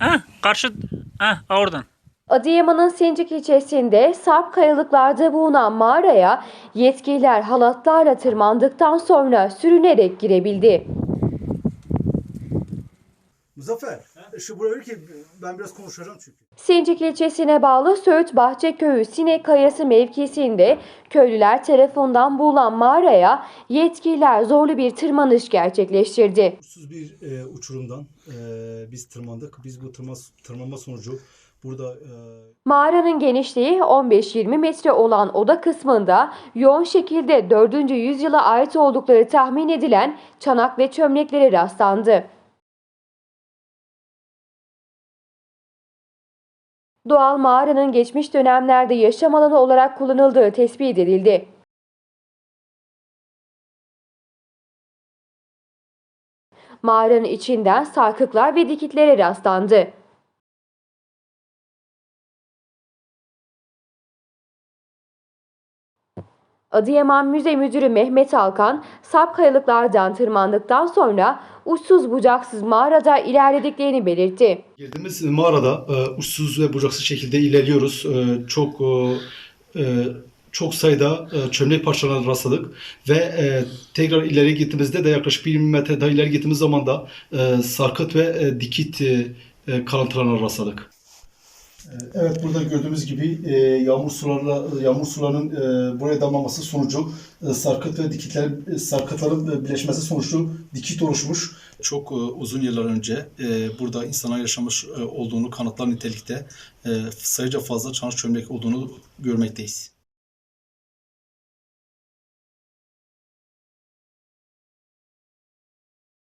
Ha, karşı ha oradan. Adıyaman'ın Sincik ilçesinde Sarp kayalıklarda bulunan mağaraya yetkililer halatlarla tırmandıktan sonra sürünerek girebildi. Muzaffer, şu buraya ki ben biraz konuşacağım çünkü. Sincik ilçesine bağlı Söğüt Bahçeköyü Sinek Kayası mevkisinde köylüler tarafından bulunan mağaraya yetkililer zorlu bir tırmanış gerçekleştirdi. Uçsuz bir e, uçurumdan e, biz tırmandık. Biz bu tırma, tırmanma sonucu burada e, Mağaranın genişliği 15-20 metre olan oda kısmında yoğun şekilde 4. yüzyıla ait oldukları tahmin edilen çanak ve çömleklere rastlandı. Doğal mağaranın geçmiş dönemlerde yaşam alanı olarak kullanıldığı tespit edildi. Mağaranın içinden sarkıklar ve dikitlere rastlandı. Adıyaman Müze Müdürü Mehmet Alkan, Sarp kayalıklardan tırmandıktan sonra uçsuz bucaksız mağarada ilerlediklerini belirtti. girdiğimiz mağarada e, uçsuz ve bucaksız şekilde ilerliyoruz. E, çok e, çok sayıda çömlek parçalarına rastladık ve tekrar ileri gittiğimizde de yaklaşık 20 metre daha ileri gittiğimiz zaman da e, sarkıt ve dikit kalıntılarına rastladık. Evet burada gördüğümüz gibi e, yağmur sularla yağmur sularının e, buraya damlaması sonucu e, sarkıt ve dikitler e, sarkıtların e, birleşmesi sonucu dikit oluşmuş. Çok e, uzun yıllar önce e, burada insanlar yaşamış e, olduğunu kanıtlar nitelikte e, sayıca fazla çanak çömlek olduğunu görmekteyiz.